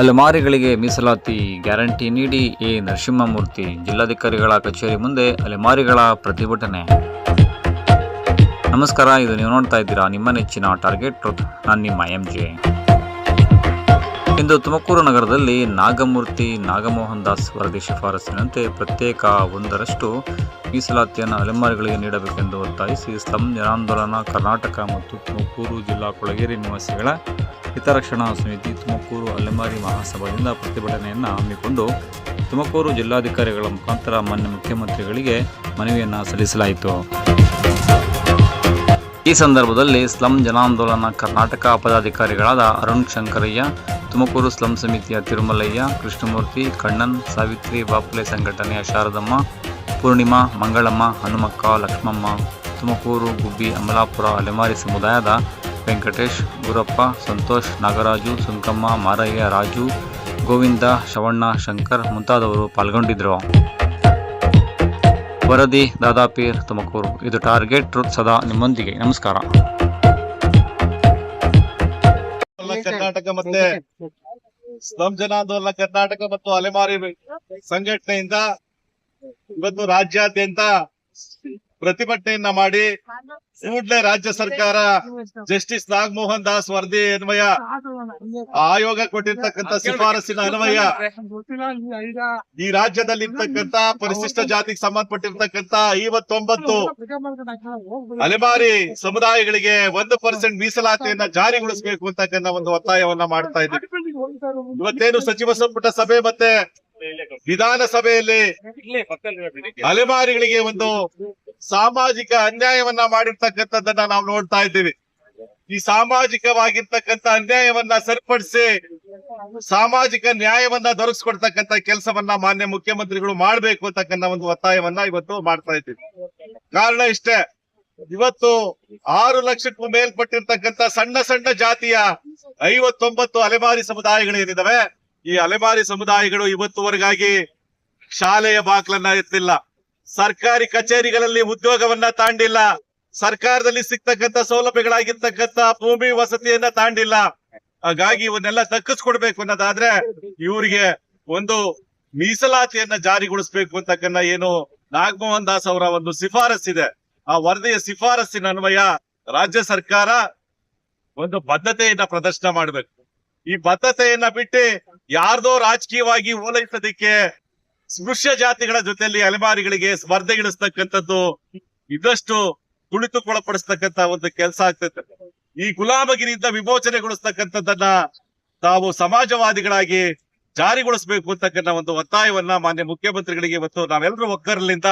ಅಲೆಮಾರಿಗಳಿಗೆ ಮೀಸಲಾತಿ ಗ್ಯಾರಂಟಿ ನೀಡಿ ಎ. ನರಸಿಂಹಮೂರ್ತಿ ಜಿಲ್ಲಾಧಿಕಾರಿಗಳ ಕಚೇರಿ ಮುಂದೆ ಅಲೆಮಾರಿಗಳ ಪ್ರತಿಭಟನೆ. ನಮಸ್ಕಾರ, ಇದು ನೀವು ನೋಡ್ತಾ ಇದ್ದೀರಾ ನಿಮ್ಮ ನೆಚ್ಚಿನ ಟಾರ್ಗೆಟ್ ನಾನು ನಿಮ್ಮ ಎಂ ಜೆ ಇಂದು ತುಮಕೂರು ನಗರದಲ್ಲಿ ನಾಗಮೂರ್ತಿ ನಾಗಮೋಹನ್ ದಾಸ್ ವರದಿ ಶಿಫಾರಸಿನಂತೆ ಪ್ರತ್ಯೇಕ ಒಂದರಷ್ಟು ಮೀಸಲಾತಿಯನ್ನು ಅಲೆಮಾರಿಗಳಿಗೆ ನೀಡಬೇಕೆಂದು ಒತ್ತಾಯಿಸಿ ಸ್ಲಂ ಜನಾಂದೋಲನ ಕರ್ನಾಟಕ ಮತ್ತು ತುಮಕೂರು ಜಿಲ್ಲಾ ಕೊಳಗೇರಿ ನಿವಾಸಿಗಳ ಹಿತರಕ್ಷಣಾ ಸಮಿತಿ ತುಮಕೂರು ಅಲೆಮಾರಿ ಮಹಾಸಭಾದಿಂದ ಪ್ರತಿಭಟನೆಯನ್ನು ಹಮ್ಮಿಕೊಂಡು ತುಮಕೂರು ಜಿಲ್ಲಾಧಿಕಾರಿಗಳ ಮುಖಾಂತರ ಮಾನ್ಯ ಮುಖ್ಯಮಂತ್ರಿಗಳಿಗೆ ಮನವಿಯನ್ನು ಸಲ್ಲಿಸಲಾಯಿತು. ಈ ಸಂದರ್ಭದಲ್ಲಿ ಸ್ಲಂ ಜನಾಂದೋಲನ ಕರ್ನಾಟಕ ಪದಾಧಿಕಾರಿಗಳಾದ ಅರುಣ್ ಶಂಕರಯ್ಯ, ತುಮಕೂರು ಸ್ಲಂ ಸಮಿತಿಯ ತಿರುಮಲಯ್ಯ, ಕೃಷ್ಣಮೂರ್ತಿ, ಕಣ್ಣನ್, ಸಾವಿತ್ರಿ ಬಾಪುಲೆ ಸಂಘಟನೆಯ ಶಾರದಮ್ಮ, ಪೂರ್ಣಿಮಾ, ಮಂಗಳಮ್ಮ, ಹನುಮಕ್ಕ, ಲಕ್ಷ್ಮಮ್ಮ, ತುಮಕೂರು ಗುಬ್ಬಿ, ಅಮಲಾಪುರ, ಅಲೆಮಾರಿ ಸಮುದಾಯದ ವೆಂಕಟೇಶ್, ಗುರಪ್ಪ, ಸಂತೋಷ್, ನಾಗರಾಜು, ಸುಂಕಮ್ಮ, ಮಾರಯ್ಯ, ರಾಜು, ಗೋವಿಂದ, ಶವಣ್ಣ, ಶಂಕರ್ ಮುಂತಾದವರು ಪಾಲ್ಗೊಂಡಿದ್ದರು ವರದಿ ದಾದಾಪೀರ್ ತುಮಕೂರು. ಇದು ಟಾರ್ಗೆಟ್ ಟ್ರೂತ್ ಸದಾ ನಿಮ್ಮೊಂದಿಗೆ. ನಮಸ್ಕಾರ. ಕರ್ನಾಟಕ ಮತ್ತೆ ಸ್ಲಂ ಜನಾಂದೋಲನ ಕರ್ನಾಟಕ ಮತ್ತು ಅಲೆಮಾರಿ ಸಂಘಟನೆಯಿಂದ ಇವತ್ತು ರಾಜ್ಯಾದ್ಯಂತ ಪ್ರತಿಭಟನೆಯನ್ನ ಮಾಡಿ ಕೂಡಲೇ ರಾಜ್ಯ ಸರ್ಕಾರ ಜಸ್ಟಿಸ್ ನಾಗಮೋಹನ್ ದಾಸ್ ವರದಿ ಅನ್ವಯ ಆಯೋಗ ಕೊಟ್ಟಿರ್ತಕ್ಕಂಥ ಶಿಫಾರಸಿನ ಅನ್ವಯ. ಈ ರಾಜ್ಯದಲ್ಲಿ ಇರ್ತಕ್ಕಂತ ಪರಿಶಿಷ್ಟ ಜಾತಿಗೆ ಸಂಬಂಧಪಟ್ಟಿರ್ತಕ್ಕಂತ ಐವತ್ತೊಂಬತ್ತು ಅಲೆಮಾರಿ ಸಮುದಾಯಗಳಿಗೆ ಒಂದು ಪರ್ಸೆಂಟ್ ಮೀಸಲಾತಿಯನ್ನ ಜಾರಿಗೊಳಿಸಬೇಕು ಅಂತಕ್ಕಂಥ ಒಂದು ಒತ್ತಾಯವನ್ನ ಮಾಡ್ತಾ ಇದ್ದೀವಿ. ಇವತ್ತೇನು ಸಚಿವ ಸಂಪುಟ ಸಭೆ ಮತ್ತೆ ವಿಧಾನಸಭೆಯಲ್ಲಿ ಅಲೆಮಾರಿಗಳಿಗೆ ಒಂದು ಸಾಮಾಜಿಕ ಅನ್ಯಾಯವನ್ನ ಮಾಡಿರ್ತಕ್ಕಂಥದ್ದನ್ನ ನಾವು ನೋಡ್ತಾ ಇದ್ದೀವಿ. ಈ ಸಾಮಾಜಿಕವಾಗಿರ್ತಕ್ಕಂಥ ಅನ್ಯಾಯವನ್ನ ಸರಿಪಡಿಸಿ ಸಾಮಾಜಿಕ ನ್ಯಾಯವನ್ನ ದೊರಕಿಸ್ಕೊಡ್ತಕ್ಕಂಥ ಕೆಲಸವನ್ನ ಮಾನ್ಯ ಮುಖ್ಯಮಂತ್ರಿಗಳು ಮಾಡ್ಬೇಕು ಅಂತಕ್ಕಂಥ ಒಂದು ಒತ್ತಾಯವನ್ನ ಇವತ್ತು ಮಾಡ್ತಾ ಇದ್ದೀವಿ. ಕಾರಣ ಇಷ್ಟೇ, ಇವತ್ತು ಆರು ಲಕ್ಷಕ್ಕೂ ಮೇಲ್ಪಟ್ಟಿರ್ತಕ್ಕಂಥ ಸಣ್ಣ ಸಣ್ಣ ಜಾತಿಯ ಐವತ್ತೊಂಬತ್ತು ಅಲೆಮಾರಿ ಸಮುದಾಯಗಳು ಏನಿದಾವೆ ಈ ಅಲೆಮಾರಿ ಸಮುದಾಯಗಳು ಇವತ್ತುವರೆಗಾಗಿ ಶಾಲೆಯ ಬಾಕ್ಲನ್ನ ಎತ್ತಿಲ್ಲ. ಸರ್ಕಾರಿ ಕಚೇರಿಗಳಲ್ಲಿ ಉದ್ಯೋಗವನ್ನ ತಾಂಡಿಲ್ಲ. ಸರ್ಕಾರದಲ್ಲಿ ಸಿಗ್ತಕ್ಕಂತ ಸೌಲಭ್ಯಗಳಾಗಿರ್ತಕ್ಕಂತ ಭೂಮಿ ವಸತಿಯನ್ನ ತಾಂಡಿಲ್ಲ. ಹಾಗಾಗಿ ಇವನ್ನೆಲ್ಲ ದಕ್ಕಿಸ್ಕೊಡ್ಬೇಕು ಅನ್ನೋದಾದ್ರೆ ಇವರಿಗೆ ಒಂದು ಮೀಸಲಾತಿಯನ್ನ ಜಾರಿಗೊಳಿಸ್ಬೇಕು ಅಂತಕ್ಕನ್ನ ಏನು ನಾಗಮೋಹನ್ ದಾಸ್ ಅವರ ಒಂದು ಶಿಫಾರಸ್ಸಿದೆ. ಆ ವರದಿಯ ಶಿಫಾರಸ್ಸಿನ ಅನ್ವಯ ರಾಜ್ಯ ಸರ್ಕಾರ ಒಂದು ಬದ್ಧತೆಯನ್ನ ಪ್ರದರ್ಶನ ಮಾಡಬೇಕು. ಈ ಬದ್ಧತೆಯನ್ನ ಬಿಟ್ಟು ಯಾರ್ದೋ ರಾಜಕೀಯವಾಗಿ ಓಲೈಸೋದಿಕ್ಕೆ ಸ್ಪೃಶ್ಯ ಜಾತಿಗಳ ಜೊತೆಯಲ್ಲಿ ಅಲೆಮಾರಿಗಳಿಗೆ ಸ್ಪರ್ಧೆಗಿಡಿಸ್ತಕ್ಕಂಥದ್ದು ಇದಷ್ಟು ತುಳಿತುಕೊಳಪಡಿಸ್ತಕ್ಕಂತ ಒಂದು ಕೆಲಸ ಆಗ್ತೈತೆ. ಈ ಗುಲಾಮಗಿರಿಯಿಂದ ವಿಮೋಚನೆಗೊಳಿಸ್ತಕ್ಕಂಥದ್ದನ್ನ ತಾವು ಸಮಾಜವಾದಿಗಳಾಗಿ ಜಾರಿಗೊಳಿಸಬೇಕು ಅಂತಕ್ಕಂಥ ಒಂದು ಒತ್ತಾಯವನ್ನ ಮಾನ್ಯ ಮುಖ್ಯಮಂತ್ರಿಗಳಿಗೆ ಇವತ್ತು ನಾವೆಲ್ಲರೂ ಒಗ್ಗರಲಿಂದ